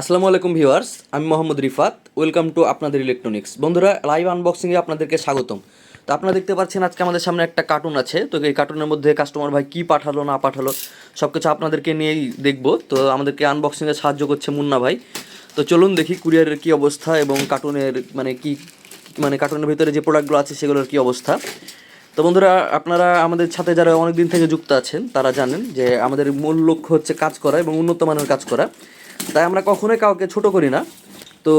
আসসালামু আলাইকুম ভিউয়ার্স, আমি মোহাম্মদ রিফাত, ওয়েলকাম টু আপনাদের ইলেকট্রনিক্স। বন্ধুরা, লাইভ আনবক্সিংয়ে আপনাদেরকে স্বাগতম। তো আপনারা দেখতে পাচ্ছেন আজকে আমাদের সামনে একটা কার্টুন আছে। তো এই কার্টুনের মধ্যে কাস্টমার ভাই কী পাঠালো, না পাঠালো সব কিছু আপনাদেরকে নিয়েই দেখব। তো আমাদেরকে আনবক্সিংয়ে সাহায্য করছে মুন্না ভাই। তো চলুন দেখি কুরিয়ারের কী অবস্থা এবং কার্টুনের মানে কি মানে কার্টুনের ভিতরে যে প্রোডাক্টগুলো আছে, সেগুলোর কী অবস্থা। তো বন্ধুরা, আপনারা আমাদের সাথে যারা অনেক দিন থেকে যুক্ত আছেন, তারা জানেন যে আমাদের মূল লক্ষ্য হচ্ছে কাজ করা এবং উন্নত মানের কাজ করা। তাই আমরা কখনোই কাউকে ছোট করি না। তো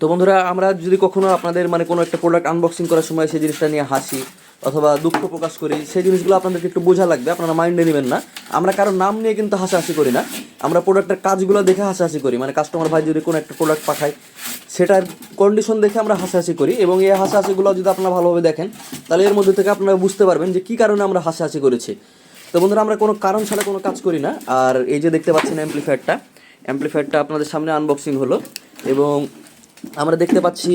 তো বন্ধুরা, আমরা যদি কখনো আপনাদের মানে কোনো একটা প্রোডাক্ট আনবক্সিং করার সময় সেই জিনিসটা নিয়ে হাসি অথবা দুঃখ প্রকাশ করি, সেই জিনিসগুলো আপনাদেরকে একটু বোঝা লাগবে, আপনারা মাইন্ডে নেবেন না। আমরা কারও নাম নিয়ে কিন্তু হাসাহাসি করি না। আমরা প্রোডাক্টের কাজগুলো দেখে হাসাহাসি করি মানে কাস্টমার ভাই যদি কোনো একটা প্রোডাক্ট পাঠায়, সেটার কন্ডিশন দেখে আমরা হাসাহাসি করি এবং এই হাসাহাসিগুলো যদি আপনারা ভালোভাবে দেখেন, তাহলে এর মধ্যে থেকে আপনারা বুঝতে পারবেন যে কী কারণে আমরা হাসাহাসি করেছি। তো বন্ধুরা, আমরা কোনো কারণ ছাড়া কোনো কাজ করি না। আর এই যে দেখতে পাচ্ছেন অ্যাম্পলিফায়ারটা অ্যাম্পলিফায়ারটা আপনাদের সামনে আনবক্সিং হলো এবং আমরা দেখতে পাচ্ছি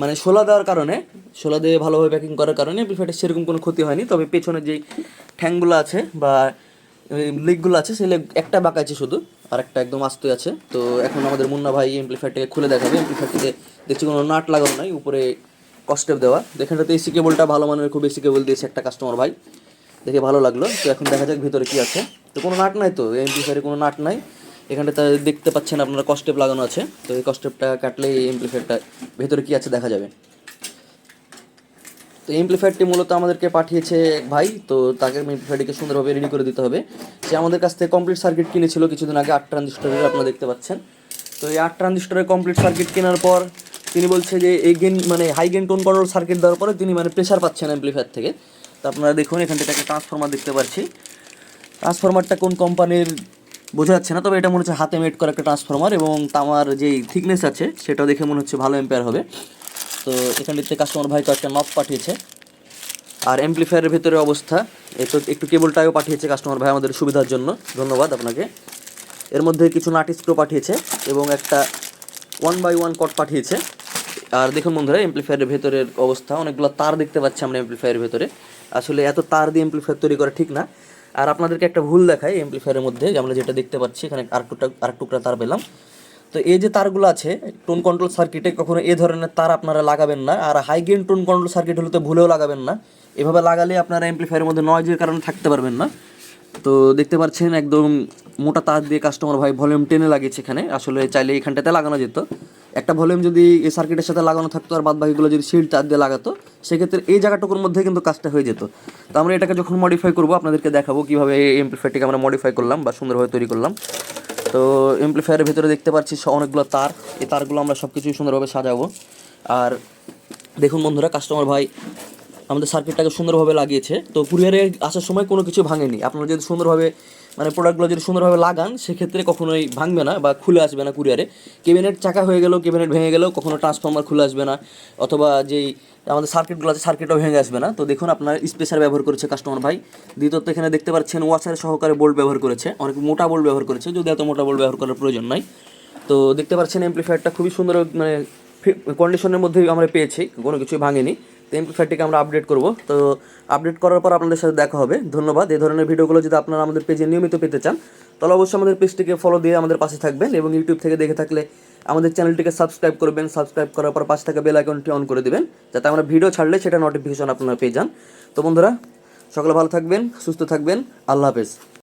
মানে শোলা দেওয়ার কারণে শোলা দিয়ে ভালোভাবে প্যাকিং করার কারণে অ্যাম্পলিফায়ারটা সেরকম কোনো ক্ষতি হয়নি। তবে পেছনের যেই ঠ্যাংগুলো আছে বা লিগগুলো আছে সেই leg একটা বাঁকা আছে শুধু, আর একটা একদম আস্তে আছে। তো এখন আমাদের মুন্না ভাই অ্যাম্পলিফায়ারটাকে খুলে দেখাবে। অ্যাম্পলিফায়ারটিতে দেখছি কোনো নাট লাগানো নাই, উপরে কস্টেপ দেওয়া। এখানটাতে এসি কেবলটা ভালো মানের, খুব এসি কেবল দিয়েছে একটা কাস্টমার ভাই। দেখে ভালো লাগল। তো এখন দেখা যাক ভিতরে কি আছে। তো কোনো নাট নাই তো এমপ্লিফায়ারে কোনো নাট নাই। এখানটাতে দেখতে পাচ্ছেন আপনারা কস্টেপ লাগানো আছে। তো এই কস্টেপটা কাটলে এই এমপ্লিফায়ারটা ভেতরে কি আছে দেখা যাবে। তো এমপ্লিফায়ারটি মূলত আমাদেরকে পাঠিয়েছে ভাই, তো তাকে এমপ্লিফায়ারটিকে সুন্দরভাবে রেডি করে দিতে হবে। সে আমাদের কাছ থেকে কমপ্লিট সার্কিট কিনেছিল কিছুদিন আগে, আট ট্রানজিস্টরের আপনারা দেখতে পাচ্ছেন। তো এই আট ট্রানজিস্টরের কমপ্লিট সার্কিট কেনার পর তিনি বলছে যে, এই গেন মানে high gain tone control circuit দেওয়ার পরে তিনি মানে প্রেশার পাচ্ছেন অ্যাম্পলিফায়ার থেকে। তো আপনারা দেখুন এখান থেকে একটা ট্রান্সফরমার দেখতে পাচ্ছি। ট্রান্সফরমারটা কোন কোম্পানির বোঝা যাচ্ছে না, তবে এটা মনে হচ্ছে হাতে মেড করা একটা ট্রান্সফরমার এবং তামার যেই থিকনেস আছে সেটা দেখে মনে হচ্ছে ভালো এম্পায়ার হবে। তো এখানটিতে কাস্টমার ভাই কয়েকটা নব পাঠিয়েছে। আর অ্যাম্পলিফায়ারের ভেতরে অবস্থা, এ একটু একটু কেবলটাও পাঠিয়েছে কাস্টমার ভাই আমাদের সুবিধার জন্য। ধন্যবাদ আপনাকে। এর মধ্যে কিছু নাটি পাঠিয়েছে এবং একটা ওয়ান বাই ওয়ান কট পাঠিয়েছে। আর দেখুন বন্ধুরা এমপ্লিফায়ারের ভেতরের অবস্থা, অনেকগুলো তার দেখতে পাচ্ছি আমরা এমপ্লিফায়ারের ভেতরে। আসলে এত তার দিয়ে এমপ্লিফায়ার তৈরি করা ঠিক না। আর আপনাদেরকে একটা ভুল দেখাই এমপ্লিফায়ারের মধ্যে আমরা যেটা দেখতে পাচ্ছি, এখানে আর টুকটা, আর টুকরা তার পেলাম। তো এই যে তারগুলো আছে টোন কন্ট্রোল সার্কিটে কখনো এ ধরনের তার আপনারা লাগাবেন না, আর high gain tone control circuit হলে তো ভুলেও লাগাবেন না। এভাবে লাগালে আপনারা এমপ্লিফায়ারের মধ্যে নয়েজের কারণে থাকতে পারবেন না। তো দেখতে পাচ্ছেন একদম মোটা তার দিয়ে কাস্টমার ভাই ভলিউম টেনে লাগিয়েছে এখানে। আসলে চাইলে এখানটাতে লাগানো যেত। একটা ভলিউম যদি এই সার্কিটের সাথে লাগানো থাকতো আর বাদ বাকিগুলো যদি শিল্ড তার দিয়ে লাগাতো সেক্ষেত্রে এই জায়গাটুকুর মধ্যে কিন্তু কাজটা হয়ে যেত। তো আমরা এটাকে যখন মডিফাই করব, আপনাদেরকে দেখাবো কীভাবে এই এমপ্লিফায়ারটিকে আমরা মডিফাই করলাম বা সুন্দরভাবে তৈরি করলাম। তো এমপ্লিফায়ারের ভিতরে দেখতে পাচ্ছি অনেকগুলো তার। এই তারগুলো আমরা সব কিছুই সুন্দরভাবে সাজাবো। আর দেখুন বন্ধুরা কাস্টমার ভাই আমাদের সার্কিটটাকে সুন্দরভাবে লাগিয়েছে। তো কুরিয়ারে আসার সময় কোনো কিছু ভাঙেনি। আপনারা যদি সুন্দরভাবে মানে প্রোডাক্টগুলো যদি সুন্দরভাবে লাগান, সেক্ষেত্রে কখনোই ভাঙবে না বা খুলে আসবে না কুরিয়ারে কেবিনেট চাকা হয়ে গেলেও কেবিনেট ভেঙে গেলেও কখনো ট্রান্সফর্মার খুলে আসবে না, অথবা যেই আমাদের সার্কিটগুলো আছে সার্কিটও ভেঙে আসবে না। তো দেখুন, আপনার স্পেশাল ব্যবহার করেছে কাস্টমার ভাই। দ্বিতীয়ত এখানে দেখতে পাচ্ছেন ওয়াশার সহকারে বোল্ট ব্যবহার করেছে। অনেক মোটা বোল্ট ব্যবহার করেছে, যদি এত মোটা বোল্ট ব্যবহার করার প্রয়োজন নাই। তো দেখতে পাচ্ছেন এমপ্লিফায়ারটা খুবই সুন্দর মানে কন্ডিশনের মধ্যে আমরা পেয়েছি, কোনো কিছুই ভাঙেনি। তো এমপ্লিফায়ারটিকে আমরা আপডেট করব। তো আপডেট করার পর আপনাদের সাথে দেখা হবে। ধন্যবাদ। এই ধরনের ভিডিওগুলো যদি আপনারা আমাদের পেজে নিয়মিত পেতে চান, তাহলে অবশ্যই আমাদের পেজটিকে ফলো দিয়ে আমাদের পাশে থাকবেন এবং ইউটিউব থেকে দেখে থাকলে আমাদের চ্যানেলটিকে সাবস্ক্রাইব করবেন। সাবস্ক্রাইব করার পর পাশে থাকা বেল আইকনটি অন করে দেবেন, যাতে আমরা ভিডিও ছাড়লে সেটা নোটিফিকেশন আপনারা পেয়ে যান। তো বন্ধুরা, সকলে ভালো থাকবেন, সুস্থ থাকবেন। আল্লাহ হাফেজ।